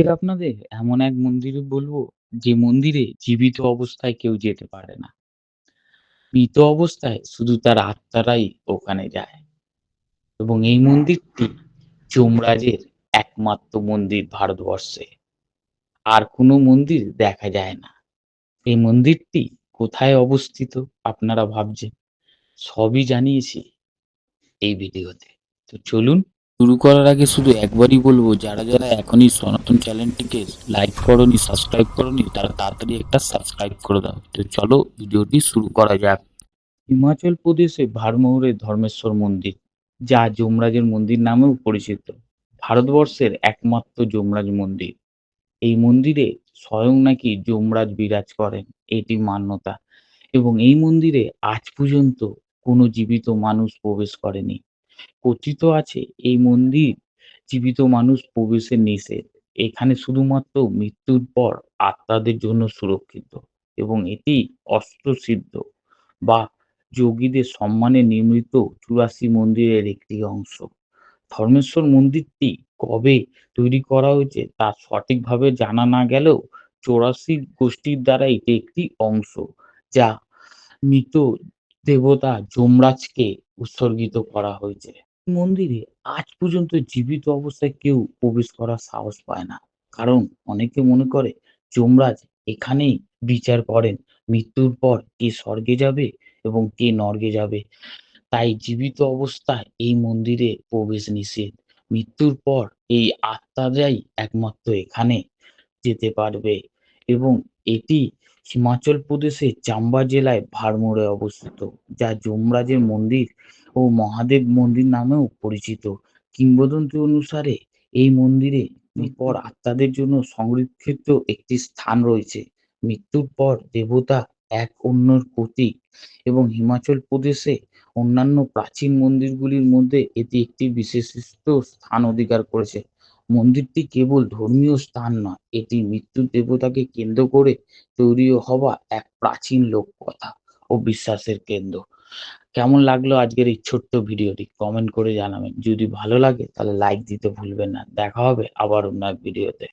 আজকের আপনাদের এমন এক মন্দিরে বলব, যে মন্দিরে জীবিত অবস্থায় কেউ যেতে পারে না। মৃত অবস্থায় শুধু তার আত্মারাই ওখানে যায়। এবং এই মন্দিরটি যমরাজের একমাত্র মন্দির ভারতবর্ষে। আর কোনো মন্দির দেখা যায় না। এই মন্দিরটি কোথায় অবস্থিত আপনারা ভাবছেন? সবই জানিয়েছি এই ভিডিওতে। তো চলুন শুরু করার আগে শুধু একবারই বলব, যারা যারা এখনই সনাতন চ্যানেলটিকে লাইক করনি সাবস্ক্রাইব করনি, তারা তাড়াতাড়ি একটা সাবস্ক্রাইব করে দাও। তো চলো ভিডিওটি শুরু করা যাক। হিমাচল প্রদেশে ভারমৌরে ধর্মেশ্বর মন্দির, যা যমরাজের মন্দির নামেও পরিচিত। ভারতবর্ষের একমাত্র যমরাজ মন্দির। এই মন্দিরে স্বয়ং নাকি যমরাজ বিরাজ করেন, এটি মান্যতা। এবং এই মন্দিরে আজ পর্যন্ত কোনো জীবিত মানুষ প্রবেশ করেনি। কথিত আছে, এই মন্দির জীবিত মানুষ প্রবেশের নিষেধ। এখানে শুধুমাত্র মৃত্যুর পর আত্মাদের জন্য সুরক্ষিত এবং এটি অস্ত্রসিদ্ধ বা যোগীদের সম্মানে নির্মিত চুরাশি মন্দিরের একটি অংশ। ধর্মেশ্বর মন্দিরটি কবে তৈরি করা হয়েছে তা সঠিকভাবে জানা না গেলেও চৌরাশি গোষ্ঠীর দ্বারা এটি একটি অংশ, যা মৃত দেবতা যমরাজকে উৎসর্গিত করা হয়েছে। মন্দিরে আজ পর্যন্ত জীবিত অবস্থায় কেউ প্রবেশ করার সাহস পায় না। কারণ অনেকে মনে করে, যমরাজ, এখানেই বিচার করেন, মৃত্যুর পর কে স্বর্গে যাবে এবং কে নর্গে যাবে? তাই জীবিত অবস্থায় এই মন্দিরে প্রবেশ নিষেধ। মৃত্যুর পর এই আত্মারাই একমাত্র এখানে যেতে পারবে। এবং এটি হিমাচল প্রদেশের চাম্বা জেলায় ভারমোরে অবস্থিত, যা যমরাজের মন্দির ও মহাদেব মন্দির নামেও পরিচিত। কিংবদন্তি অনুসারে এই মন্দিরে পর আত্মাদের জন্য সংরক্ষিত একটি স্থান রয়েছে। মৃত্যুর পর দেবতা এক অন্যর প্রতীক এবং হিমাচল প্রদেশে অন্যান্য প্রাচীন মন্দিরগুলির মধ্যে এটি একটি বিশিষ্ট স্থান অধিকার করেছে। মন্দিরটি কেবল ধর্মীয় স্থান নয়, এটি মৃত্যু দেবতাকে কেন্দ্র করে তৈরি হওয়া এক প্রাচীন লোক কথা ও বিশ্বাসের কেন্দ্র। কেমন লাগল আজকের এই ছোট্ট ভিডিওটি? কমেন্ট করে জানাবেন। যদি ভালো লাগে তাহলে লাইক দিতে ভুলবেন না। দেখা হবে আবার অন্য ভিডিওতে